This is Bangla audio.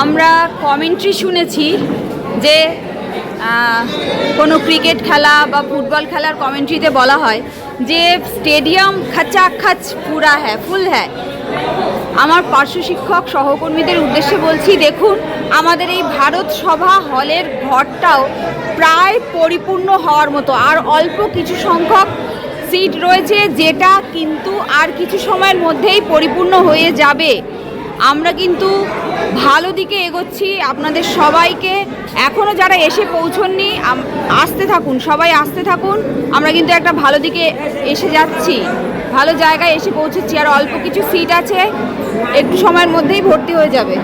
আমরা কমেন্ট্রি শুনেছি যে কোনো ক্রিকেট খেলা বা ফুটবল খেলার কমেন্ট্রিতে বলা হয় যে স্টেডিয়াম খাচা খাচ পুরা হ্যাঁ ফুল হ্যাঁ আমার পার্শ্ব শিক্ষক সহকর্মীদের উদ্দেশ্যে বলছি, দেখুন, আমাদের এই ভারত সভা হলের ঘরটাও প্রায় পরিপূর্ণ হওয়ার মতো। আর অল্প কিছু সংখ্যক সিট রয়েছে যেটা কিন্তু আর কিছু সময়ের মধ্যেই পরিপূর্ণ হয়ে যাবে। আমরা কিন্তু ভালো দিকে এগোচ্ছি, আপনাদের সবাইকে। এখনও যারা এসে পৌঁছননি আসতে থাকুন, সবাই আসতে থাকুন। আমরা কিন্তু একটা ভালো দিকে এসে যাচ্ছি। ভালো জায়গায় এসে পৌঁছেছি, আর অল্প কিছু সিট আছে, একটু সময়ের মধ্যেই ভর্তি হয়ে যাবে।